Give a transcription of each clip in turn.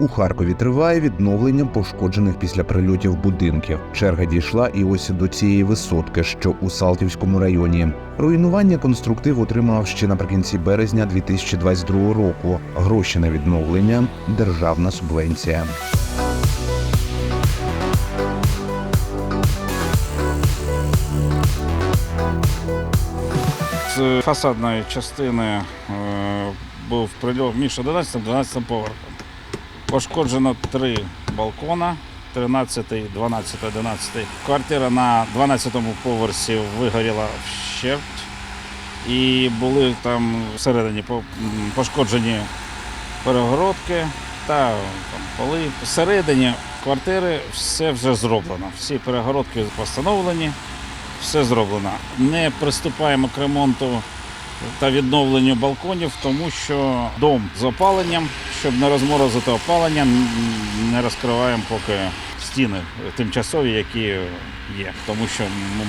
У Харкові триває відновлення пошкоджених після прильотів будинків. Черга дійшла і ось до цієї висотки, що у Салтівському районі. Руйнування конструктив отримав ще наприкінці березня 2022 року. Гроші на відновлення державна субвенція. З фасадної частини е, був прильот між 11 12 поверхом. Пошкоджено три балкона 13, 12, 11. Квартира на 12-му поверсі вигоріла вщерть. І були там всередині пошкоджені перегородки та там, поли. Всередині квартири все вже зроблено. Всі перегородки постановлені все зроблено. Не приступаємо к ремонту та відновленню балконів, тому що дом з опаленням, щоб не розморозити опалення, не розкриваємо поки стіни тимчасові, які є, тому що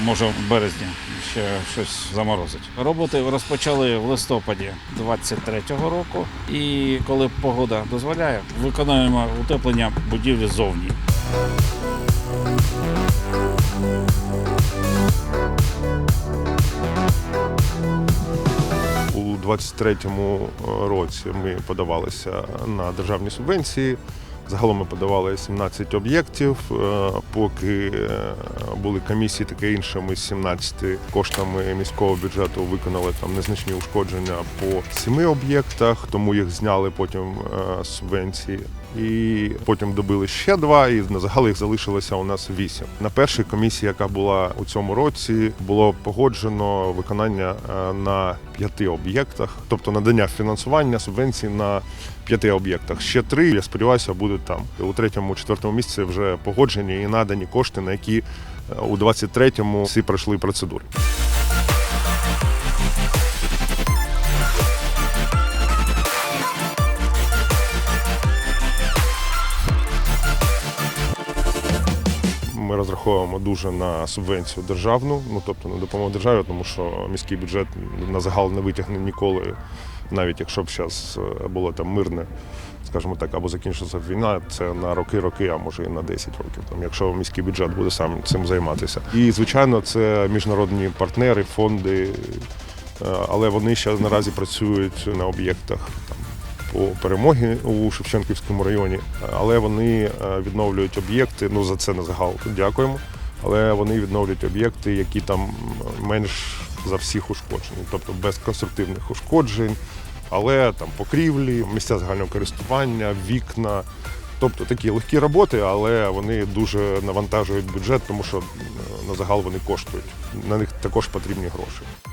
може в березні ще щось заморозить. Роботи розпочали в листопаді 23-го року, і коли погода дозволяє, виконуємо утеплення будівлі ззовні. 23-му році ми подавалися на державні субвенції. Загалом ми подавали 17 об'єктів. Е, Поки е, були комісії, таке інше, ми з 17 коштами міського бюджету виконали там незначні ушкодження по семи об'єктах, тому їх зняли потім е, з субвенції. І потім добили ще два, і на загал їх залишилося у нас вісім. На першій комісії, яка була у цьому році, було погоджено виконання е, на п'яти об'єктах, тобто надання фінансування субвенцій на п'яти об'єктах. Ще три, я сподіваюся, будуть там. У третьому, четвертому місці вже погоджені і надані кошти, на які е, у 23-му всі пройшли процедури. Ми розраховуємо дуже на субвенцію державну, ну тобто на допомогу державі, тому що міський бюджет на загал не витягне ніколи, навіть якщо б зараз було там мирне, скажімо так, або закінчилася війна, це на роки-роки, а може і на 10 років. Там, якщо міський бюджет буде сам цим займатися. І звичайно, це міжнародні партнери, фонди, е, але вони ще наразі працюють на об'єктах по перемоги у Шевченківському районі, але вони е, відновлюють об'єкти. Ну за це на загал дякуємо. Але вони відновлюють об'єкти, які там менш за всіх ушкоджені, тобто без конструктивних ушкоджень, але там покрівлі, місця загального користування, вікна. Тобто такі легкі роботи, але вони дуже навантажують бюджет, тому що е, на загал вони коштують. На них також потрібні гроші.